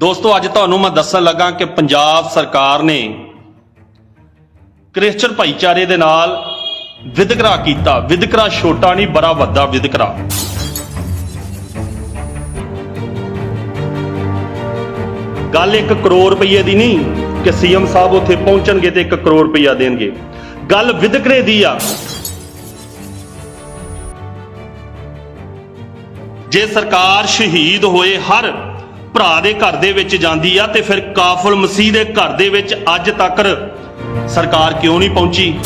ਦੋਸਤੋ, ਅੱਜ ਤੁਹਾਨੂੰ ਮੈਂ ਦੱਸਣ ਲੱਗਾ ਕਿ ਪੰਜਾਬ ਸਰਕਾਰ ਨੇ ਕ੍ਰਿਸਚਨ ਭਾਈਚਾਰੇ ਦੇ ਨਾਲ ਵਿਦਕਰਾ ਕੀਤਾ। ਵਿਦਕਰਾ ਛੋਟਾ ਨਹੀਂ, ਬੜਾ ਵੱਡਾ ਵਿਦਕਰਾ। ਗੱਲ 1 ਕਰੋੜ ਰੁਪਏ ਦੀ ਨਹੀਂ ਕਿ ਸੀਐਮ ਸਾਹਿਬ ਉੱਥੇ ਪਹੁੰਚਣਗੇ ਤੇ 1 ਕਰੋੜ ਰੁਪਇਆ ਦੇਣਗੇ। ਗੱਲ ਵਿਦਕਰੇ ਦੀ ਆ। ਜੇ ਸਰਕਾਰ ਸ਼ਹੀਦ ਹੋਏ ਹਰ ਭਰਾ ਦੇ ਘਰ ਦੇ ਵਿੱਚ ਜਾਂਦੀ ਆ ਤੇ ਫਿਰ ਕਾਫਲ ਮਸੀਹ ਦੇ ਘਰ ਦੇ ਵਿੱਚ ਅੱਜ ਤੱਕ ਸਰਕਾਰ ਕਿਉਂ ਨਹੀਂ ਪਹੁੰਚੀ?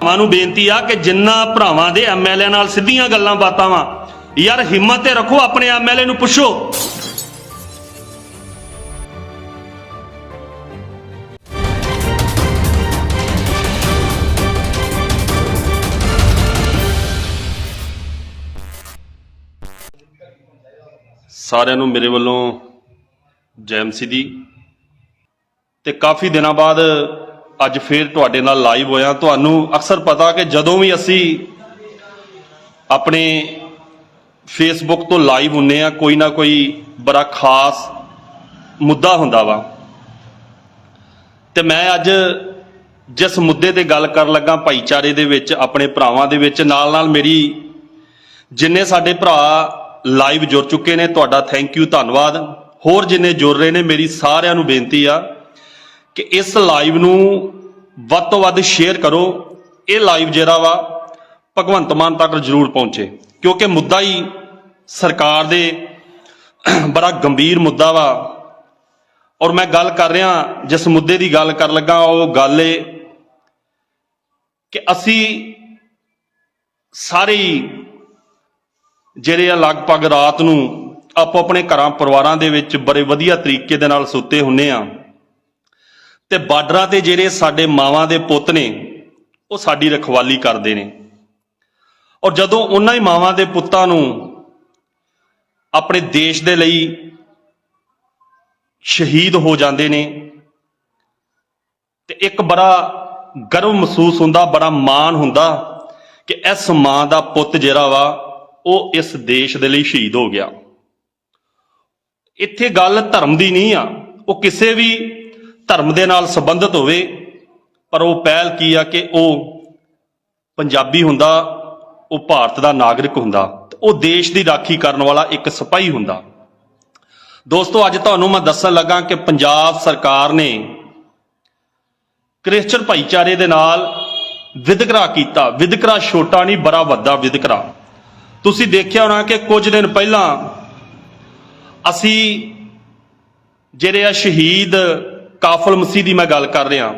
ਭਰਾਵਾਂ ਨੂੰ ਬੇਨਤੀ ਆ ਕਿ ਜਿੰਨਾ ਭਰਾਵਾਂ ਦੇ ਐਮਐਲਏ ਨਾਲ ਸਿੱਧੀਆਂ ਗੱਲਾਂ ਬਾਤਾਂ ਵਾ। ਯਾਰ ਹਿੰਮਤ ਤੇ ਰੱਖੋ, ਆਪਣੇ ਐਮਐਲਏ ਨੂੰ ਪੁੱਛੋ। ਸਾਰਿਆਂ ਨੂੰ ਮੇਰੇ ਵੱਲੋਂ ਜੈਮਸੀ ਦੀ। ਤੇ ਕਾਫੀ ਦਿਨਾਂ ਬਾਅਦ ਅੱਜ ਫੇਰ ਤੁਹਾਡੇ ਨਾਲ ਲਾਈਵ ਹੋਇਆ। ਤੁਹਾਨੂੰ ਅਕਸਰ ਪਤਾ ਕਿ ਜਦੋਂ ਵੀ ਅਸੀਂ ਆਪਣੇ ਫੇਸਬੁੱਕ ਤੋਂ ਲਾਈਵ ਹੁੰਨੇ ਆ, ਕੋਈ ਨਾ ਕੋਈ ਬੜਾ ਖਾਸ ਮੁੱਦਾ ਹੁੰਦਾ ਵਾ। ਤੇ ਮੈਂ ਅੱਜ ਜਿਸ ਮੁੱਦੇ ਤੇ ਗੱਲ ਕਰਨ ਲੱਗਾ ਭਾਈਚਾਰੇ ਦੇ ਵਿੱਚ, ਆਪਣੇ ਭਰਾਵਾਂ ਦੇ ਵਿੱਚ ਨਾਲ ਨਾਲ ਮੇਰੀ ਜਿੰਨੇ ਸਾਡੇ ਭਰਾ ਲਾਈਵ ਜੁੜ ਚੁੱਕੇ ਨੇ, ਤੁਹਾਡਾ ਥੈਂਕ ਯੂ ਧੰਨਵਾਦ। ਹੋਰ ਜਿੰਨੇ ਜੁੜ ਰਹੇ ਨੇ, ਮੇਰੀ ਸਾਰਿਆਂ ਨੂੰ ਬੇਨਤੀ ਆ ਕਿ ਇਸ ਲਾਈਵ ਨੂੰ ਵੱਧ ਤੋਂ ਵੱਧ ਸ਼ੇਅਰ ਕਰੋ। ਇਹ ਲਾਈਵ ਜਿਹੜਾ ਵਾ, ਭਗਵੰਤ ਮਾਨ ਤੱਕ ਜ਼ਰੂਰ ਪਹੁੰਚੇ। ਕਿਉਂਕਿ ਮੁੱਦਾ ਹੀ ਸਰਕਾਰ ਦੇ ਬੜਾ ਗੰਭੀਰ ਮੁੱਦਾ ਵਾ। ਔਰ ਮੈਂ ਗੱਲ ਕਰ ਰਿਹਾ, ਜਿਸ ਮੁੱਦੇ ਦੀ ਗੱਲ ਕਰ ਲੱਗਾ, ਉਹ ਗੱਲ ਏ ਕਿ ਅਸੀਂ ਸਾਰੇ ਜਿਹੜੇ ਆ ਲਗਭਗ ਰਾਤ ਨੂੰ ਆਪੋ ਆਪਣੇ ਘਰਾਂ, ਪਰਿਵਾਰਾਂ ਦੇ ਵਿੱਚ ਬੜੇ ਵਧੀਆ ਤਰੀਕੇ ਦੇ ਨਾਲ ਸੁੱਤੇ ਹੁੰਨੇ ਆ। ਤੇ ਬਾਰਡਰਾਂ ਤੇ ਜਿਹੜੇ ਸਾਡੇ ਮਾਵਾਂ ਦੇ ਪੁੱਤ ਨੇ, ਉਹ ਸਾਡੀ ਰਖਵਾਲੀ ਕਰਦੇ ਨੇ। ਔਰ ਜਦੋਂ ਉਹਨਾਂ ਹੀ ਮਾਵਾਂ ਦੇ ਪੁੱਤਾਂ ਨੂੰ ਆਪਣੇ ਦੇਸ਼ ਦੇ ਲਈ ਸ਼ਹੀਦ ਹੋ ਜਾਂਦੇ ਨੇ, ਤੇ ਇੱਕ ਬੜਾ ਗਰਵ ਮਹਿਸੂਸ ਹੁੰਦਾ, ਬੜਾ ਮਾਣ ਹੁੰਦਾ ਕਿ ਇਸ ਮਾਂ ਦਾ ਪੁੱਤ ਜਿਹੜਾ ਵਾ ਉਹ ਇਸ ਦੇਸ਼ ਦੇ ਲਈ ਸ਼ਹੀਦ ਹੋ ਗਿਆ। ਇੱਥੇ ਗੱਲ ਧਰਮ ਦੀ ਨਹੀਂ ਆ। ਉਹ ਕਿਸੇ ਵੀ ਧਰਮ ਦੇ ਨਾਲ ਸੰਬੰਧਿਤ ਹੋਵੇ, ਪਰ ਉਹ ਪਹਿਲ ਕੀ ਆ ਕਿ ਉਹ ਪੰਜਾਬੀ ਹੁੰਦਾ, ਉਹ ਭਾਰਤ ਦਾ ਨਾਗਰਿਕ ਹੁੰਦਾ ਉਹ ਦੇਸ਼ ਦੀ ਰਾਖੀ ਕਰਨ ਵਾਲਾ ਇੱਕ ਸਿਪਾਹੀ ਹੁੰਦਾ। ਦੋਸਤੋ, ਅੱਜ ਤੁਹਾਨੂੰ ਮੈਂ ਦੱਸਣ ਲੱਗਾ ਕਿ ਪੰਜਾਬ ਸਰਕਾਰ ਨੇ ਕ੍ਰਿਸਚਨ ਭਾਈਚਾਰੇ ਦੇ ਨਾਲ ਵਿਦਕਰਾ ਕੀਤਾ। ਵਿਦਕਰਾ ਛੋਟਾ ਨਹੀਂ, ਬੜਾ ਵੱਡਾ ਵਿਦਕਰਾ। ਤੁਸੀਂ ਦੇਖਿਆ ਹੋਣਾ ਕਿ ਕੁਝ ਦਿਨ ਪਹਿਲਾਂ ਅਸੀਂ ਜਿਹੜੇ ਆ ਸ਼ਹੀਦ ਕਾਫਲ ਮਸੀਹ ਦੀ ਮੈਂ ਗੱਲ ਕਰ ਰਿਹਾ,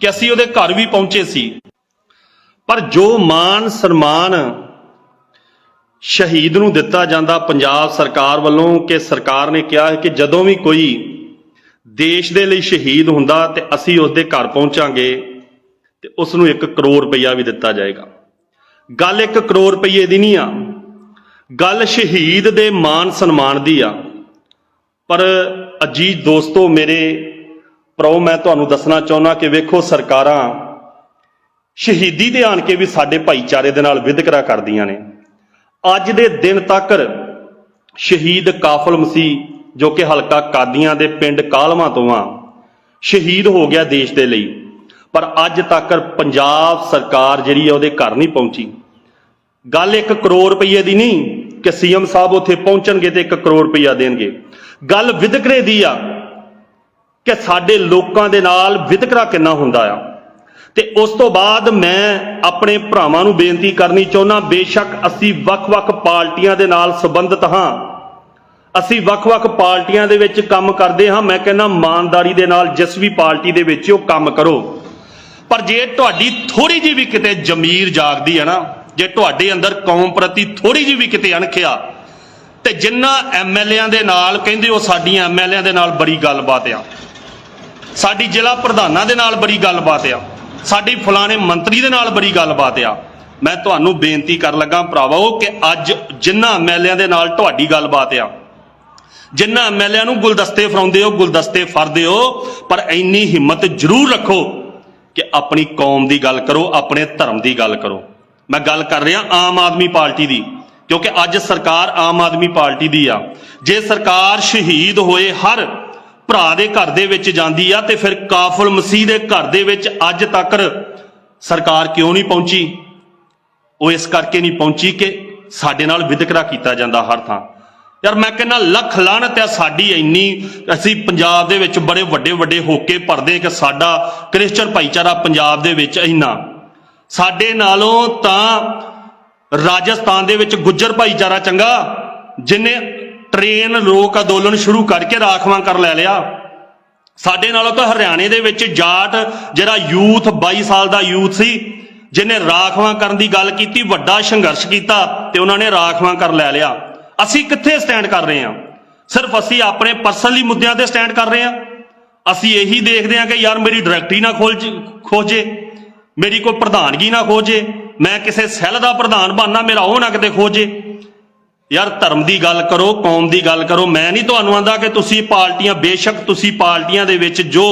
ਕਿ ਅਸੀਂ ਉਹਦੇ ਘਰ ਵੀ ਪਹੁੰਚੇ ਸੀ। ਪਰ ਜੋ ਮਾਨ ਸਨਮਾਨ ਸ਼ਹੀਦ ਨੂੰ ਦਿੱਤਾ ਜਾਂਦਾ ਪੰਜਾਬ ਸਰਕਾਰ ਵੱਲੋਂ, ਕਿ ਸਰਕਾਰ ਨੇ ਕਿਹਾ ਹੈ ਕਿ ਜਦੋਂ ਵੀ ਕੋਈ ਦੇਸ਼ ਦੇ ਲਈ ਸ਼ਹੀਦ ਹੁੰਦਾ ਤੇ ਅਸੀਂ ਉਸ ਦੇ ਘਰ ਪਹੁੰਚਾਂਗੇ ਤੇ ਉਸ ਨੂੰ 1 ਕਰੋੜ ਰੁਪਈਆ ਵੀ ਦਿੱਤਾ ਜਾਏਗਾ। ਗੱਲ 1 ਕਰੋੜ ਰੁਪਈਏ ਦੀ ਨਹੀਂ ਆ ਗੱਲ ਸ਼ਹੀਦ ਦੇ ਮਾਨ ਸਨਮਾਨ ਦੀ ਆ। ਪਰ ਅਜੀਤ ਦੋਸਤੋ ਮੇਰੇ ਪ੍ਰੋ, ਮੈਂ ਤੁਹਾਨੂੰ ਦੱਸਣਾ ਚਾਹੁੰਦਾ ਕਿ ਵੇਖੋ ਸਰਕਾਰਾਂ ਸ਼ਹੀਦੀ ਤੇ ਆਣ ਕੇ ਵੀ ਸਾਡੇ ਭਾਈਚਾਰੇ ਦੇ ਨਾਲ ਵਿਦਕਰਾ ਕਰਦੀਆਂ ਨੇ। ਅੱਜ ਦੇ ਦਿਨ ਤੱਕ ਸ਼ਹੀਦ ਕਾਫਲ ਮਸੀਹ, ਜੋ ਕਿ ਹਲਕਾ ਕਾਦੀਆਂ ਦੇ ਪਿੰਡ ਕਾਲਮਾ ਤੋਂ ਆ, ਸ਼ਹੀਦ ਹੋ ਗਿਆ ਦੇਸ਼ ਦੇ ਲਈ। ਪਰ ਅੱਜ ਤੱਕ ਪੰਜਾਬ ਸਰਕਾਰ ਜਿਹੜੀ ਆ, ਉਹਦੇ ਘਰ ਨਹੀਂ ਪਹੁੰਚੀ। ਗੱਲ 1 ਕਰੋੜ ਰੁਪਏ ਦੀ ਨਹੀਂ ਕਿ ਸੀਐਮ ਸਾਹਿਬ ਉੱਥੇ ਪਹੁੰਚਣਗੇ ਤੇ 1 ਕਰੋੜ ਰੁਪਇਆ ਦੇਣਗੇ। ਗੱਲ ਵਿਦਕਰੇ ਦੀ ਆ ਕਿ ਸਾਡੇ ਲੋਕਾਂ ਦੇ ਨਾਲ ਵਿਤਕਰਾ ਕਿੰਨਾ ਹੁੰਦਾ ਆ। ਤੇ ਉਸ ਤੋਂ ਬਾਅਦ ਮੈਂ ਆਪਣੇ ਭਰਾਵਾਂ ਨੂੰ ਬੇਨਤੀ ਕਰਨੀ ਚਾਹੁੰਦਾ ਬੇਸ਼ੱਕ ਅਸੀਂ ਵੱਖ-ਵੱਖ ਪਾਰਟੀਆਂ ਦੇ ਨਾਲ ਸੰਬੰਧਿਤ ਹਾਂ। ਅਸੀਂ ਵੱਖ-ਵੱਖ ਪਾਰਟੀਆਂ ਦੇ ਵਿੱਚ ਕੰਮ ਕਰਦੇ ਹਾਂ। ਮੈਂ ਕਹਿੰਦਾ ਇਮਾਨਦਾਰੀ ਦੇ ਨਾਲ ਜਿਸ ਵੀ ਪਾਰਟੀ ਦੇ ਵਿੱਚ ਉਹ ਕੰਮ ਕਰੋ। ਪਰ ਜੇ ਤੁਹਾਡੀ ਥੋੜੀ ਜਿਹੀ ਵੀ ਕਿਤੇ ਜ਼ਮੀਰ ਜਾਗਦੀ ਹੈ ਨਾ ਜੇ ਤੁਹਾਡੇ ਅੰਦਰ ਕੌਮ ਪ੍ਰਤੀ ਥੋੜੀ ਜਿਹੀ ਵੀ ਕਿਤੇ ਅਣਖਿਆ, ਤੇ ਜਿੰਨਾ ਐਮਐਲਏਆਂ ਦੇ ਨਾਲ ਕਹਿੰਦੇ ਉਹ ਸਾਡੀਆਂ ਐਮਐਲਏਆਂ ਦੇ ਨਾਲ ਬੜੀ ਗੱਲਬਾਤ ਆ। ਸਾਡੀ ਜ਼ਿਲ੍ਹਾ ਪ੍ਰਧਾਨਾਂ ਦੇ ਨਾਲ ਬੜੀ ਗੱਲਬਾਤ ਆ। ਸਾਡੀ ਫਲਾਣੇ ਮੰਤਰੀ ਦੇ ਨਾਲ ਬੜੀ ਗੱਲਬਾਤ ਆ। ਮੈਂ ਤੁਹਾਨੂੰ ਬੇਨਤੀ ਕਰਨ ਲੱਗਾ ਭਰਾਵੋ ਕਿ ਅੱਜ ਜਿੰਨਾ ਐਮਐਲਏਆਂ ਦੇ ਨਾਲ ਤੁਹਾਡੀ ਗੱਲਬਾਤ ਆ, ਜਿੰਨਾ ਐਮਐਲਏਆਂ ਨੂੰ ਗੁਲਦਸਤੇ ਫਰਾਉਂਦੇ ਹੋ, ਗੁਲਦਸਤੇ ਫੜਦੇ ਹੋ, ਪਰ ਇੰਨੀ ਹਿੰਮਤ ਜ਼ਰੂਰ ਰੱਖੋ ਕਿ ਆਪਣੀ ਕੌਮ ਦੀ ਗੱਲ ਕਰੋ, ਆਪਣੇ ਧਰਮ ਦੀ ਗੱਲ ਕਰੋ। ਮੈਂ ਗੱਲ ਕਰ ਰਿਹਾ ਆਮ ਆਦਮੀ ਪਾਰਟੀ ਦੀ, ਕਿਉਂਕਿ ਅੱਜ ਸਰਕਾਰ ਆਮ ਆਦਮੀ ਪਾਰਟੀ ਦੀ ਆ। ਜੇ ਸਰਕਾਰ ਸ਼ਹੀਦ ਹੋਏ ਹਰ ਭਰਾ ਦੇ ਘਰ ਦੇ ਵਿੱਚ ਜਾਂਦੀ ਆ, ਤੇ ਫਿਰ ਕਾਫਲ ਮਸੀਹ ਦੇ ਘਰ ਦੇ ਵਿੱਚ ਅੱਜ ਤੱਕ ਸਰਕਾਰ ਕਿਉਂ ਨਹੀਂ ਪਹੁੰਚੀ? ਉਹ ਇਸ ਕਰਕੇ ਨਹੀਂ ਪਹੁੰਚੀ ਕਿ ਸਾਡੇ ਨਾਲ ਵਿਤਕਰਾ ਕੀਤਾ ਜਾਂਦਾ ਹਰ ਥਾਂ। ਯਾਰ ਮੈਂ ਕਹਿੰਦਾ ਲੱਖ ਲਾਹਨਤ ਆ ਸਾਡੀ ਇੰਨੀ। ਅਸੀਂ ਪੰਜਾਬ ਦੇ ਵਿੱਚ ਬੜੇ ਵੱਡੇ ਵੱਡੇ ਹੋਕੇ ਭਰਦੇ ਕਿ ਸਾਡਾ ਕ੍ਰਿਸਚਨ ਭਾਈਚਾਰਾ ਪੰਜਾਬ ਦੇ ਵਿੱਚ ਇੰਨਾ। ਸਾਡੇ ਨਾਲੋਂ ਤਾਂ ਰਾਜਸਥਾਨ ਦੇ ਵਿੱਚ ਗੁੱਜਰ ਭਾਈਚਾਰਾ ਚੰਗਾ, ਜਿਨੇ ਟ੍ਰੇਨ ਰੋਕ ਅੰਦੋਲਨ ਸ਼ੁਰੂ ਕਰਕੇ ਰਾਖਵਾਂ ਕਰ ਲੈ ਲਿਆ। ਸਾਡੇ ਨਾਲੋਂ ਤਾਂ ਹਰਿਆਣੇ ਦੇ ਵਿੱਚ ਜਾਟ, ਜਿਹੜਾ ਯੂਥ 22 ਸਾਲ ਦਾ ਯੂਥ ਸੀ, ਜਿਹਨੇ ਰਾਖਵਾਂ ਕਰਨ ਦੀ ਗੱਲ ਕੀਤੀ, ਵੱਡਾ ਸੰਘਰਸ਼ ਕੀਤਾ ਤੇ ਉਹਨਾਂ ਨੇ ਰਾਖਵਾਂ ਕਰ ਲੈ ਲਿਆ। ਅਸੀਂ ਕਿੱਥੇ ਸਟੈਂਡ ਕਰ ਰਹੇ ਹਾਂ? ਸਿਰਫ ਅਸੀਂ ਆਪਣੇ ਪਰਸਨਲੀ ਮੁੱਦਿਆਂ ਤੇ ਸਟੈਂਡ ਕਰ ਰਹੇ ਹਾਂ। ਅਸੀਂ ਇਹੀ ਦੇਖਦੇ ਹਾਂ ਕਿ ਯਾਰ ਮੇਰੀ ਡਾਇਰੈਕਟਰੀ ਨਾ ਖੋਲ ਖੋਜੇ। ਮੇਰੀ ਕੋਈ ਪ੍ਰਧਾਨਗੀ ਨਾ ਖੋਜੇ। ਮੈਂ ਕਿਸੇ ਸੈੱਲ ਦਾ ਪ੍ਰਧਾਨ ਬਣਨਾ, ਮੇਰਾ ਉਹ ਨਾ ਕਿਤੇ ਖੋਜੇ। ਯਾਰ ਧਰਮ ਦੀ ਗੱਲ ਕਰੋ, ਕੌਮ ਦੀ ਗੱਲ ਕਰੋ, ਮੈਂ ਨਹੀਂ ਤੁਹਾਨੂੰ ਆਂਦਾ ਕਿ ਤੁਸੀਂ ਪਾਰਟੀਆਂ, ਬੇਸ਼ੱਕ ਤੁਸੀਂ ਪਾਰਟੀਆਂ ਦੇ ਵਿੱਚ ਜੋ,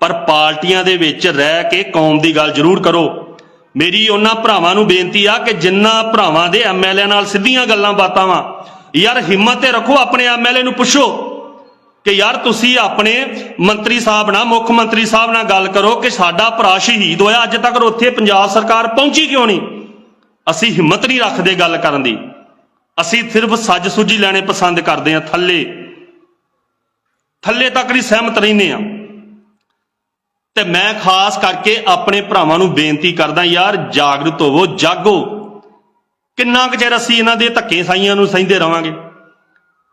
ਪਰ ਪਾਰਟੀਆਂ ਦੇ ਵਿੱਚ ਰਹਿ ਕੇ ਕੌਮ ਦੀ ਗੱਲ ਜ਼ਰੂਰ ਕਰੋ। ਮੇਰੀ ਉਹਨਾਂ ਭਰਾਵਾਂ ਨੂੰ ਬੇਨਤੀ ਆ ਕਿ ਜਿੰਨਾ ਭਰਾਵਾਂ ਦੇ ਐਮਐਲਏ ਨਾਲ ਸਿੱਧੀਆਂ ਗੱਲਾਂ ਬਾਤਾਂ ਵਾ, ਯਾਰ ਹਿੰਮਤ ਤੇ ਰੱਖੋ, ਆਪਣੇ ਐਮਐਲਏ ਨੂੰ ਪੁੱਛੋ। ਕਿ ਯਾਰ ਤੁਸੀਂ ਆਪਣੇ ਮੰਤਰੀ ਸਾਹਿਬ ਨਾਲ, ਮੁੱਖ ਮੰਤਰੀ ਸਾਹਿਬ ਨਾਲ ਗੱਲ ਕਰੋ ਕਿ ਸਾਡਾ ਭਰਾ ਸ਼ਹੀਦ ਹੋਇਆ, ਅੱਜ ਤੱਕ ਉੱਥੇ ਪੰਜਾਬ ਸਰਕਾਰ ਪਹੁੰਚੀ ਕਿਉਂ ਨਹੀਂ? ਅਸੀਂ ਹਿੰਮਤ ਨਹੀਂ ਰੱਖਦੇ ਗੱਲ ਕਰਨ ਦੀ। ਅਸੀਂ ਸਿਰਫ ਸੱਜ ਸੁੱਜੀ ਲੈਣੇ ਪਸੰਦ ਕਰਦੇ ਹਾਂ, ਥੱਲੇ। ਥੱਲੇ ਤੱਕ ਨਹੀਂ ਸਹਿਮਤ ਰਹਿੰਦੇ ਆ ਤੇ ਮੈਂ ਖਾਸ ਕਰਕੇ ਆਪਣੇ ਭਰਾਵਾਂ ਨੂੰ ਬੇਨਤੀ ਕਰਦਾ, ਯਾਰ ਜਾਗਰੂਕ ਹੋਵੋ, ਜਾਗੋ। ਕਿੰਨਾ ਕੁ ਚਿਰ ਅਸੀਂ ਇਹਨਾਂ ਦੇ ਧੱਕੇ ਸਾਈਆਂ ਨੂੰ ਸਹਿੰਦੇ ਰਵਾਂਗੇ?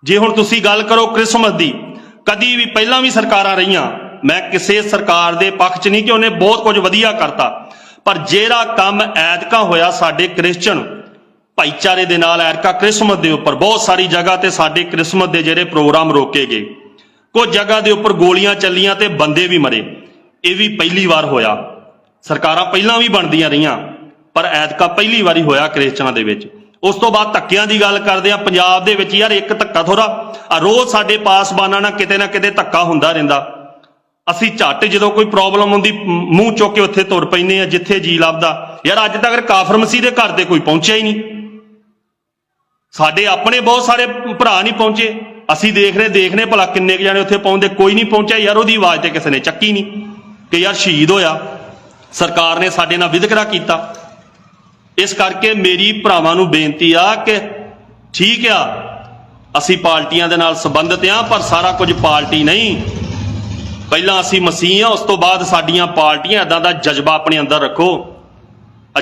ਜੇ ਹੁਣ ਤੁਸੀਂ ਗੱਲ ਕਰੋ ਕ੍ਰਿਸਮਸ ਦੀ ਕਦੀ ਵੀ ਪਹਿਲਾਂ ਵੀ ਸਰਕਾਰਾਂ ਰਹੀਆਂ, ਮੈਂ ਕਿਸੇ ਸਰਕਾਰ ਦੇ ਪੱਖ 'ਚ ਨਹੀਂ ਕਿ ਉਹਨੇ ਬਹੁਤ ਕੁਝ ਵਧੀਆ ਕਰਤਾ, ਪਰ ਜਿਹੜਾ ਕੰਮ ਐਤਕਾ ਹੋਇਆ ਸਾਡੇ ਕ੍ਰਿਸਚਨ ਭਾਈਚਾਰੇ ਦੇ ਨਾਲ ਐਤਕਾ ਕ੍ਰਿਸਮਸ ਦੇ ਉੱਪਰ, ਬਹੁਤ ਸਾਰੀ ਜਗ੍ਹਾ ਤੇ ਸਾਡੇ ਕ੍ਰਿਸਮਸ ਦੇ ਜਿਹੜੇ ਪ੍ਰੋਗਰਾਮ ਰੋਕੇ ਗਏ, ਕੁਝ ਜਗ੍ਹਾ ਦੇ ਉੱਪਰ ਗੋਲੀਆਂ ਚੱਲੀਆਂ ਤੇ ਬੰਦੇ ਵੀ ਮਰੇ, ਇਹ ਵੀ ਪਹਿਲੀ ਵਾਰ ਹੋਇਆ। ਸਰਕਾਰਾਂ ਪਹਿਲਾਂ ਵੀ ਬਣਦੀਆਂ ਰਹੀਆਂ, ਪਰ ਐਤਕਾ ਪਹਿਲੀ ਵਾਰੀ ਹੋਇਆ ਕ੍ਰਿਸਚਨਾਂ ਦੇ ਵਿੱਚ। ਉਸ ਤੋਂ ਬਾਅਦ ਧੱਕਿਆਂ ਦੀ ਗੱਲ ਕਰਦੇ ਆ ਪੰਜਾਬ ਦੇ ਵਿੱਚ ਯਾਰ ਇੱਕ ਧੱਕਾ ਥੋੜਾ ਰੋਜ਼ ਸਾਡੇ ਪਾਸਬਾਨਾਂ ਨਾਲ ਕਿਤੇ ਨਾ ਕਿਤੇ ਧੱਕਾ ਹੁੰਦਾ ਰਹਿੰਦਾ। ਅਸੀਂ ਝੱਟ ਜਦੋਂ ਕੋਈ ਪ੍ਰੋਬਲਮ ਹੁੰਦੀ ਮੂੰਹ ਚੁੱਕ ਕੇ ਉੱਥੇ ਤੁਰ ਪੈਂਦੇ ਆ ਜਿੱਥੇ ਜੀ ਲੱਭਦਾ। ਯਾਰ ਅੱਜ ਤੱਕ ਕਾਫਰ ਮਸੀਹ ਦੇ ਘਰ ਤੇ ਕੋਈ ਪਹੁੰਚਿਆ ਹੀ ਨਹੀਂ। ਸਾਡੇ ਆਪਣੇ ਬਹੁਤ ਸਾਰੇ ਭਰਾ ਨਹੀਂ ਪਹੁੰਚੇ। ਅਸੀਂ ਦੇਖ ਰਹੇ ਦੇਖ ਰਹੇ ਭਲਾ ਕਿੰਨੇ ਕੁ ਜਾਣੇ ਉੱਥੇ ਪਹੁੰਚਦੇ, ਕੋਈ ਨਹੀਂ ਪਹੁੰਚਿਆ। ਯਾਰ ਉਹਦੀ ਆਵਾਜ਼ ਤੇ ਕਿਸੇ ਨੇ ਚੱਕੀ ਨਹੀਂ ਕਿ ਯਾਰ ਸ਼ਹੀਦ ਹੋਇਆ। ਸਰਕਾਰ ਨੇ ਸਾਡੇ ਨਾਲ ਵਿਤਕਰਾ ਕੀਤਾ। ਇਸ ਕਰਕੇ ਮੇਰੀ ਭਰਾਵਾਂ ਨੂੰ ਬੇਨਤੀ ਆ ਕਿ ਠੀਕ ਆ ਅਸੀਂ ਪਾਰਟੀਆਂ ਦੇ ਨਾਲ ਸੰਬੰਧਿਤ ਆ ਪਰ ਸਾਰਾ ਕੁਝ ਪਾਰਟੀ ਨਹੀਂ। ਪਹਿਲਾਂ ਅਸੀਂ ਮਸੀਹ ਆ ਉਸ ਤੋਂ ਬਾਅਦ ਸਾਡੀਆਂ ਪਾਰਟੀਆਂ ਇਦਾਂ ਦਾ ਜਜ਼ਬਾ ਆਪਣੇ ਅੰਦਰ ਰੱਖੋ।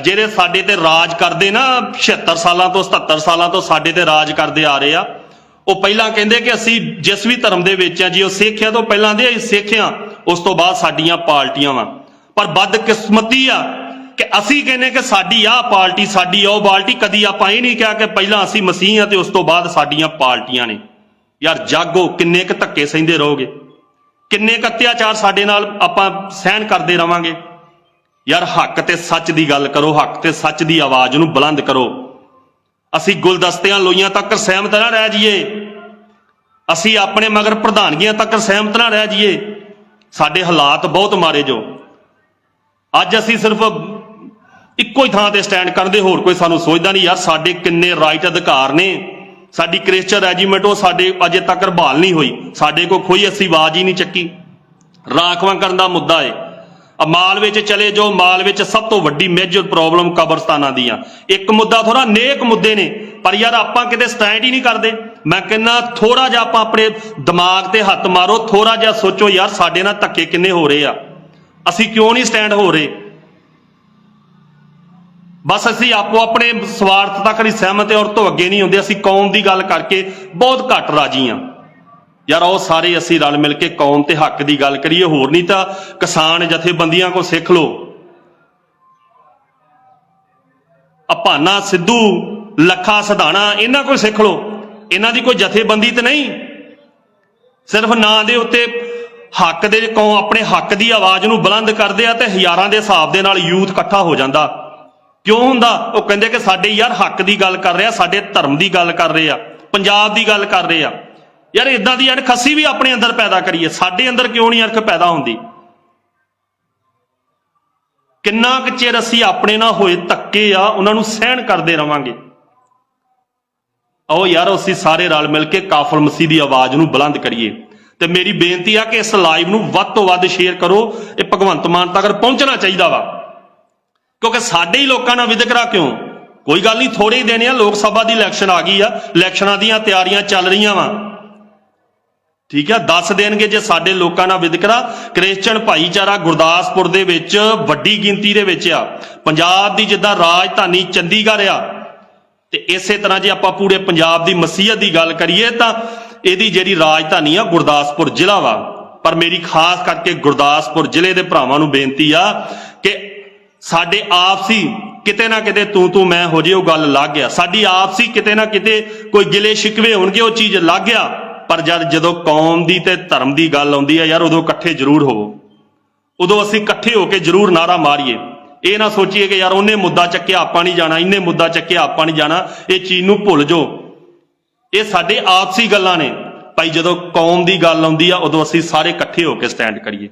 ਜਿਹੜੇ ਸਾਡੇ ਤੇ ਰਾਜ ਕਰਦੇ ਨਾ 76 ਸਾਲਾਂ ਤੋਂ 77 ਸਾਲਾਂ ਤੋਂ ਸਾਡੇ ਤੇ ਰਾਜ ਕਰਦੇ ਆ ਰਹੇ ਆ, ਉਹ ਪਹਿਲਾਂ ਕਹਿੰਦੇ ਕਿ ਅਸੀਂ ਜਿਸ ਵੀ ਧਰਮ ਦੇ ਵਿੱਚ ਆ, ਜੀ ਉਹ ਸਿੱਖ ਆ ਤੋਂ ਪਹਿਲਾਂ ਦੇ ਅਸੀਂ ਸਿੱਖ ਆ ਉਸ ਤੋਂ ਬਾਅਦ ਸਾਡੀਆਂ ਪਾਰਟੀਆਂ ਵਾ। ਪਰ ਬਦਕਿਸਮਤੀ ਆ ਕਿ ਅਸੀਂ ਕਹਿੰਦੇ ਕਿ ਸਾਡੀ ਆਹ ਪਾਰਟੀ ਸਾਡੀ ਉਹ ਪਾਰਟੀ ਕਦੀ ਆਪਾਂ ਇਹ ਨਹੀਂ ਕਿਹਾ ਕਿ ਪਹਿਲਾਂ ਅਸੀਂ ਮਸੀਹ ਆ ਤੇ ਉਸ ਤੋਂ ਬਾਅਦ ਸਾਡੀਆਂ ਪਾਰਟੀਆਂ ਨੇ। ਯਾਰ ਜਾਗੋ, ਕਿੰਨੇ ਕ ਧੱਕੇ ਸਹਿੰਦੇ ਰਹੋਗੇ? ਕਿੰਨੇ ਕ ਅਤਿਆਚਾਰ ਸਾਡੇ ਨਾਲ ਆਪਾਂ ਸਹਿਣ ਕਰਦੇ ਰਵਾਂਗੇ? ਯਾਰ ਹੱਕ ਤੇ ਸੱਚ ਦੀ ਗੱਲ ਕਰੋ, ਹੱਕ ਤੇ ਸੱਚ ਦੀ ਆਵਾਜ਼ ਨੂੰ ਬੁਲੰਦ ਕਰੋ। ਅਸੀਂ ਗੁਲਦਸਤਿਆਂ ਲੋਈਆਂ ਤੱਕ ਸਹਿਮਤ ਨਾ ਰਹਿ ਜਾਈਏ। ਅਸੀਂ ਆਪਣੇ ਮਗਰ ਪ੍ਰਧਾਨਗੀਆਂ ਤੱਕ ਸਹਿਮਤ ਨਾ ਰਹਿ ਜਾਈਏ। ਸਾਡੇ ਹਾਲਾਤ ਬਹੁਤ ਮਾਰੇ ਜੋ। ਅੱਜ ਅਸੀਂ ਸਿਰਫ ਇੱਕੋ ਹੀ ਥਾਂ ਤੇ ਸਟੈਂਡ ਕਰਦੇ ਹੋਰ ਕੋਈ ਸਾਨੂੰ ਸੋਚਦਾ ਨਹੀਂ, ਯਾਰ ਸਾਡੇ ਕਿੰਨੇ ਰਾਈਟ ਅਧਿਕਾਰ ਨੇ। ਸਾਡੀ ਕ੍ਰਿਸਚਨ ਰੈਜੀਮੈਂਟ ਉਹ ਸਾਡੇ ਅਜੇ ਤੱਕ ਬਹਾਲ ਨਹੀਂ ਹੋਈ। ਸਾਡੇ ਕੋਲ ਕੋਈ ਅਸੀਂ ਆਵਾਜ਼ ਹੀ ਨਹੀਂ ਚੱਕੀ। ਰਾਖਵਾਂ ਕਰਨ ਦਾ ਮੁੱਦਾ ਏ। ਮਾਲ ਵਿੱਚ ਚਲੇ ਜੋ ਮਾਲ ਵਿੱਚ ਸਭ ਤੋਂ ਵੱਡੀ ਮੇਜਰ ਪ੍ਰੋਬਲਮ ਕਬਰਸਤਾਨਾਂ ਦੀਆਂ। ਇੱਕ ਮੁੱਦਾ ਥੋੜਾ ਨੇਕ ਮੁੱਦੇ ਨੇ, ਪਰ ਯਾਰ ਆਪਾਂ ਕਿਤੇ ਸਟੈਂਡ ਹੀ ਨਹੀਂ ਕਰਦੇ। ਮੈਂ ਕਹਿੰਨਾ ਥੋੜਾ ਜਿਹਾ ਆਪਾਂ ਆਪਣੇ ਦਿਮਾਗ ਤੇ ਹੱਥ ਮਾਰੋ ਥੋੜਾ ਜਿਹਾ ਸੋਚੋ ਯਾਰ ਸਾਡੇ ਨਾਲ ਧੱਕੇ ਕਿੰਨੇ ਹੋ ਰਹੇ ਆ। ਅਸੀਂ ਕਿਉਂ ਨਹੀਂ ਸਟੈਂਡ ਹੋ ਰਹੇ? ਬਸ ਅਸੀਂ ਆਪੋ ਆਪਣੇ ਸਵਾਰਥ ਤੱਕ ਨਹੀਂ ਸਹਿਮਤ ਔਰ ਤੋਂ ਅੱਗੇ ਨਹੀਂ ਹੁੰਦੇ। ਅਸੀਂ ਕੌਮ ਦੀ ਗੱਲ ਕਰਕੇ ਬਹੁਤ ਘੱਟ ਰਾਜੀ ਆ ਯਾਰ ਉਹ ਸਾਰੇ ਅਸੀਂ ਰਲ ਮਿਲ ਕੇ ਕੌਮ ਤੇ ਹੱਕ ਦੀ ਗੱਲ ਕਰੀਏ, ਹੋਰ ਨਹੀਂ ਤਾਂ ਕਿਸਾਨ ਜਥੇਬੰਦੀਆਂ ਕੋ ਸਿੱਖ ਲੋ ਅਪਾਨਾ, ਸਿੱਧੂ, ਲੱਖਾ, ਸਧਾਣਾ, ਇਹਨਾਂ ਕੋਲ ਸਿੱਖ ਲੋ ਇਹਨਾਂ ਦੀ ਕੋਈ ਜਥੇਬੰਦੀ ਤੇ ਨਹੀਂ। ਸਿਰਫ ਨਾਂ ਦੇ ਉੱਤੇ ਹੱਕ ਦੇ, ਕੌਮ ਆਪਣੇ ਹੱਕ ਦੀ ਆਵਾਜ਼ ਨੂੰ ਬੁਲੰਦ ਕਰਦੇ ਆ ਤੇ ਹਜ਼ਾਰਾਂ ਦੇ ਹਿਸਾਬ ਦੇ ਨਾਲ ਯੂਥ ਇਕੱਠਾ ਹੋ ਜਾਂਦਾ। ਕਿਉਂ ਹੁੰਦਾ? ਉਹ ਕਹਿੰਦੇ ਕਿ ਸਾਡੇ ਯਾਰ ਹੱਕ ਦੀ ਗੱਲ ਕਰ ਰਹੇ ਆ, ਸਾਡੇ ਧਰਮ ਦੀ ਗੱਲ ਕਰ ਰਹੇ ਆ, ਪੰਜਾਬ ਦੀ ਗੱਲ ਕਰ ਰਹੇ ਆ। ਯਾਰ ਇਦਾਂ ਦੀ ਅਣਖ ਅਸੀਂ ਵੀ ਆਪਣੇ ਅੰਦਰ ਪੈਦਾ ਕਰੀਏ, ਸਾਡੇ ਅੰਦਰ ਕਿਉਂ ਨਹੀਂ ਅਣਖ ਪੈਦਾ ਹੁੰਦੀ? ਕਿੰਨਾ ਕੁ ਚਿਰ ਅਸੀਂ ਆਪਣੇ ਨਾਲ ਹੋਏ ਧੱਕੇ ਆ, ਉਹਨਾਂ ਨੂੰ ਸਹਿਣ ਕਰਦੇ ਰਵਾਂਗੇ। ਆਓ ਯਾਰ, ਅਸੀਂ ਸਾਰੇ ਰਲ ਮਿਲ ਕੇ ਕਾਫਲ ਮਸੀਹ ਦੀ ਆਵਾਜ਼ ਨੂੰ ਬੁਲੰਦ ਕਰੀਏ। ਤੇ ਮੇਰੀ ਬੇਨਤੀ ਆ ਕਿ ਇਸ ਲਾਈਵ ਨੂੰ ਵੱਧ ਤੋਂ ਵੱਧ ਸ਼ੇਅਰ ਕਰੋ, ਇਹ ਭਗਵੰਤ ਮਾਨ ਤੱਕ ਪਹੁੰਚਣਾ ਚਾਹੀਦਾ ਵਾ। ਕਿਉਂਕਿ ਸਾਡੇ ਹੀ ਲੋਕਾਂ ਨਾਲ ਵਿਦਕਰਾ ਕਿਉਂ? ਕੋਈ ਗੱਲ ਨਹੀਂ ਥੋੜੇ ਹੀ ਦਿਨ ਆ, ਲੋਕ ਸਭਾ ਦੀ ਇਲੈਕਸ਼ਨ ਆ ਗਈ ਆ, ਇਲੈਕਸ਼ਨਾਂ ਦੀਆਂ ਤਿਆਰੀਆਂ ਚੱਲ ਰਹੀਆਂ ਵਾ। ਠੀਕ ਆ, ਦੱਸ ਦੇਣਗੇ ਜੇ ਸਾਡੇ ਲੋਕਾਂ ਨਾਲ ਵਿਦਕਰਾ ਕ੍ਰਿਸਚਨ ਭਾਈਚਾਰਾ ਗੁਰਦਾਸਪੁਰ ਦੇ ਵਿੱਚ ਵੱਡੀ ਗਿਣਤੀ ਦੇ ਵਿੱਚ ਆ। ਪੰਜਾਬ ਦੀ ਜਿੱਦਾਂ ਰਾਜਧਾਨੀ ਚੰਡੀਗੜ੍ਹ ਆ। ਤੇ ਇਸੇ ਤਰ੍ਹਾਂ ਜੇ ਆਪਾਂ ਪੂਰੇ ਪੰਜਾਬ ਦੀ ਮਸੀਹਤ ਦੀ ਗੱਲ ਕਰੀਏ ਤਾਂ ਇਹਦੀ ਜਿਹੜੀ ਰਾਜਧਾਨੀ ਆ, ਗੁਰਦਾਸਪੁਰ ਜ਼ਿਲ੍ਹਾ ਵਾ। ਪਰ ਮੇਰੀ ਖਾਸ ਕਰਕੇ ਗੁਰਦਾਸਪੁਰ ਜ਼ਿਲ੍ਹੇ ਦੇ ਭਰਾਵਾਂ ਨੂੰ ਬੇਨਤੀ ਆ ਸਾਡੇ ਆਪਸੀ ਕਿਤੇ ਨਾ ਕਿਤੇ ਤੂੰ ਤੂੰ ਮੈਂ ਹੋ ਜੇ ਉਹ ਗੱਲ ਲੱਗ ਗਿਆ। ਸਾਡੀ ਆਪਸੀ ਕਿਤੇ ਨਾ ਕਿਤੇ ਕੋਈ ਗਿਲੇ ਸ਼ਿਕਵੇ ਹੋਣਗੇ, ਉਹ ਚੀਜ਼ ਲੱਗ ਗਿਆ। ਪਰ ਜਦ ਜਦੋਂ ਕੌਮ ਦੀ ਤੇ ਧਰਮ ਦੀ ਗੱਲ ਆਉਂਦੀ ਆ ਯਾਰ, ਉਦੋਂ ਇਕੱਠੇ ਜ਼ਰੂਰ ਹੋਵੋ। ਉਦੋਂ ਅਸੀਂ ਇਕੱਠੇ ਹੋ ਕੇ ਜ਼ਰੂਰ ਨਾਰਾ ਮਾਰੀਏ। ਇਹ ਨਾ ਸੋਚੀਏ ਕਿ ਯਾਰ, ਉਹਨੇ ਮੁੱਦਾ ਚੱਕਿਆ, ਆਪਾਂ ਨਹੀਂ ਜਾਣਾ ਇਹਨੇ ਮੁੱਦਾ ਚੱਕਿਆ, ਆਪਾਂ ਨਹੀਂ ਜਾਣਾ, ਇਹ ਚੀਜ਼ ਨੂੰ ਭੁੱਲ ਜਾਓ। ਇਹ ਸਾਡੇ ਆਪਸੀ ਗੱਲਾਂ ਨੇ। ਭਾਈ ਜਦੋਂ ਕੌਮ ਦੀ ਗੱਲ ਆਉਂਦੀ ਆ, ਉਦੋਂ ਅਸੀਂ ਸਾਰੇ ਇਕੱਠੇ ਹੋ ਕੇ ਸਟੈਂਡ ਕਰੀਏ।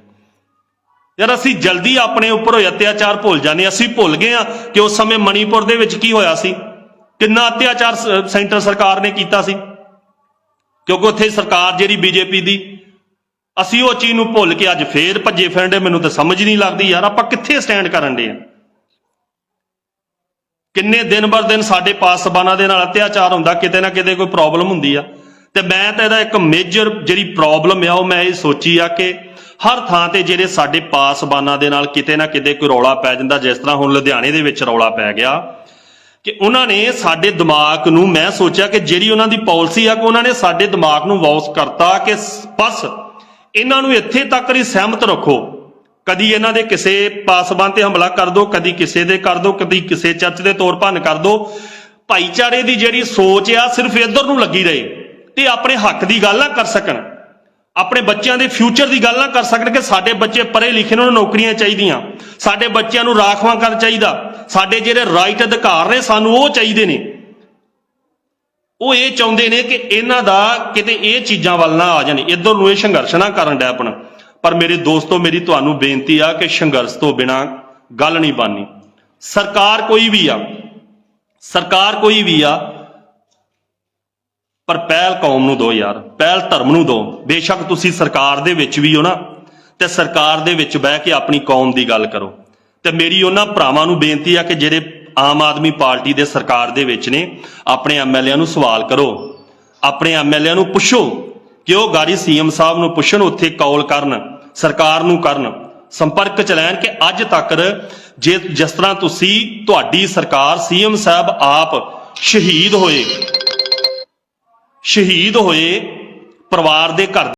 ਯਾਰ ਅਸੀਂ ਜਲਦੀ ਆਪਣੇ ਉੱਪਰ ਹੋਏ, ਅਤਿਆਚਾਰ ਭੁੱਲ ਜਾਂਦੇ ਅਸੀਂ ਭੁੱਲ ਗਏ ਆ ਕਿ ਉਸ ਸਮੇਂ ਮਣੀਪੁਰ ਦੇ ਵਿੱਚ ਕੀ ਹੋਇਆ ਸੀ? ਕਿੰਨਾ ਅਤਿਆਚਾਰ ਸੈਂਟਰ ਸਰਕਾਰ ਨੇ ਕੀਤਾ ਸੀ? ਕਿਉਂਕਿ ਉੱਥੇ ਸਰਕਾਰ ਜਿਹੜੀ ਬੀਜੇਪੀ ਦੀ, ਅਸੀਂ ਉਹ ਚੀਜ਼ ਨੂੰ ਭੁੱਲ ਕੇ ਅੱਜ ਫੇਰ ਭੱਜੇ ਫਿਰਦੇ, ਮੈਨੂੰ ਤਾਂ ਸਮਝ ਨਹੀਂ ਲੱਗਦੀ ਯਾਰ, ਆਪਾਂ ਕਿੱਥੇ ਸਟੈਂਡ ਕਰਨ ਦੇ ਆ ਕਿੰਨੇ ਦਿਨ ਬਰ ਦਿਨ ਸਾਡੇ ਪਾਸਬਾਨਾਂ ਦੇ ਨਾਲ ਅਤਿਆਚਾਰ ਹੁੰਦਾ, ਕਿਤੇ ਨਾ ਕਿਤੇ ਕੋਈ ਪ੍ਰੋਬਲਮ ਹੁੰਦੀ ਆ। ਤੇ ਮੈਂ ਤਾਂ ਇਹਦਾ ਇੱਕ ਮੇਜਰ ਜਿਹੜੀ ਪ੍ਰੋਬਲਮ ਆ, ਉਹ ਮੈਂ ਇਹ ਸੋਚੀ ਆ ਕਿ ਹਰ ਥਾਂ ਤੇ ਜਿਹੜੇ ਸਾਡੇ ਪਾਸਬਾਨਾਂ ਦੇ ਨਾਲ ਕਿਤੇ ਨਾ ਕਿਤੇ ਕੋਈ ਰੌਲਾ ਪੈ ਜਾਂਦਾ, ਜਿਸ ਤਰ੍ਹਾਂ ਹੁਣ ਲੁਧਿਆਣੇ ਦੇ ਵਿੱਚ ਰੌਲਾ ਪੈ ਗਿਆ, ਕਿ ਉਹਨਾਂ ਨੇ ਸਾਡੇ ਦਿਮਾਗ ਨੂੰ, ਮੈਂ ਸੋਚਿਆ ਕਿ ਜਿਹੜੀ ਉਹਨਾਂ ਦੀ ਪਾਲਿਸੀ ਆ, ਕਿ ਉਹਨਾਂ ਨੇ ਸਾਡੇ ਦਿਮਾਗ ਨੂੰ ਵਾਉਸ ਕਰਤਾ ਕਿ ਬਸ ਇਹਨਾਂ ਨੂੰ ਇੱਥੇ ਤੱਕ ਹੀ ਸਹਿਮਤ ਰੱਖੋ। ਕਦੀ ਇਹਨਾਂ ਦੇ ਕਿਸੇ ਪਾਸਬਾਨ ਤੇ ਹਮਲਾ ਕਰ ਦੋ, ਕਦੀ ਕਿਸੇ ਦੇ ਕਰ ਦੋ, ਕਦੀ ਕਿਸੇ ਚਰਚ ਦੇ ਤੌਰ ਭੰਨ ਕਰ ਦੋ। ਭਾਈਚਾਰੇ ਦੀ ਜਿਹੜੀ ਸੋਚ ਆ, ਸਿਰਫ ਇੱਧਰ ਨੂੰ ਲੱਗੀ ਰਹੇ ਤੇ ਆਪਣੇ ਹੱਕ ਦੀ ਗੱਲ ਨਾ ਕਰ ਸਕਣ। ਆਪਣੇ ਬੱਚਿਆਂ ਦੇ ਫਿਊਚਰ ਦੀ ਗੱਲ ਨਾ ਕਰ ਸਕਣ ਕਿ ਸਾਡੇ ਬੱਚੇ ਪੜ੍ਹੇ ਲਿਖੇ ਨੇ, ਉਹਨਾਂ ਨੂੰ ਨੌਕਰੀਆਂ ਚਾਹੀਦੀਆਂ। ਸਾਡੇ ਬੱਚਿਆਂ ਨੂੰ ਰਾਖਵਾਂ ਕਰ ਚਾਹੀਦਾ। ਸਾਡੇ ਜਿਹੜੇ ਰਾਈਟ ਅਧਿਕਾਰ ਨੇ, ਸਾਨੂੰ ਉਹ ਚਾਹੀਦੇ ਨੇ। ਉਹ ਇਹ ਚਾਹੁੰਦੇ ਨੇ ਕਿ ਇਹਨਾਂ ਦਾ ਕਿਤੇ ਇਹ ਚੀਜ਼ਾਂ ਵੱਲ ਨਾ ਆ ਜਾਣ। ਇੱਧਰ ਨੂੰ ਇਹ ਸੰਘਰਸ਼ ਨਾ ਕਰਨ ਡੈ ਆਪਣਾ ਪਰ ਮੇਰੇ ਦੋਸਤੋ, ਮੇਰੀ ਤੁਹਾਨੂੰ ਬੇਨਤੀ ਆ ਕਿ ਸੰਘਰਸ਼ ਤੋਂ ਬਿਨਾ ਗੱਲ ਨਹੀਂ ਬਣਨੀ। ਸਰਕਾਰ ਕੋਈ ਵੀ ਆ, ਸਰਕਾਰ ਕੋਈ ਵੀ ਆ ਪਰ ਪਹਿਲ ਕੌਮ ਨੂੰ ਦਿਓ ਯਾਰ, ਪਹਿਲ ਧਰਮ ਨੂੰ ਦਿਓ ਬੇਸ਼ੱਕ ਤੁਸੀਂ ਸਰਕਾਰ ਦੇ ਵਿੱਚ ਵੀ ਹੋ ਨਾ, ਤੇ ਸਰਕਾਰ ਦੇ ਵਿੱਚ ਬਹਿ ਕੇ ਆਪਣੀ ਕੌਮ ਦੀ ਗੱਲ ਕਰੋ। ਤੇ ਮੇਰੀ ਉਹਨਾਂ ਭਰਾਵਾਂ ਨੂੰ ਬੇਨਤੀ ਆ ਕਿ ਜਿਹੜੇ ਆਮ ਆਦਮੀ ਪਾਰਟੀ ਦੇ ਸਰਕਾਰ ਦੇ ਵਿੱਚ ਨੇ, ਆਪਣੇ ਐਮਐਲਏ ਨੂੰ ਸਵਾਲ ਕਰੋ। ਆਪਣੇ ਐਮਐਲਏ ਨੂੰ ਪੁੱਛੋ ਕਿ ਉਹ ਗਾੜੀ ਸੀਐਮ ਸਾਹਿਬ ਨੂੰ ਪੁੱਛਣ, ਉੱਥੇ ਕਾਲ ਕਰਨ, ਸਰਕਾਰ ਨੂੰ ਕਰਨ। ਸੰਪਰਕ ਚ ਲੈਣ ਕਿ ਅੱਜ ਤੱਕ ਜੇ ਜਿਸ ਤਰ੍ਹਾਂ ਤੁਸੀਂ, ਤੁਹਾਡੀ ਸਰਕਾਰ ਸੀਐਮ ਸਾਹਿਬ ਆਪ ਸ਼ਹੀਦ ਹੋਏ ਸ਼ਹੀਦ ਹੋਏ ਪਰਿਵਾਰ ਦੇ ਘਰ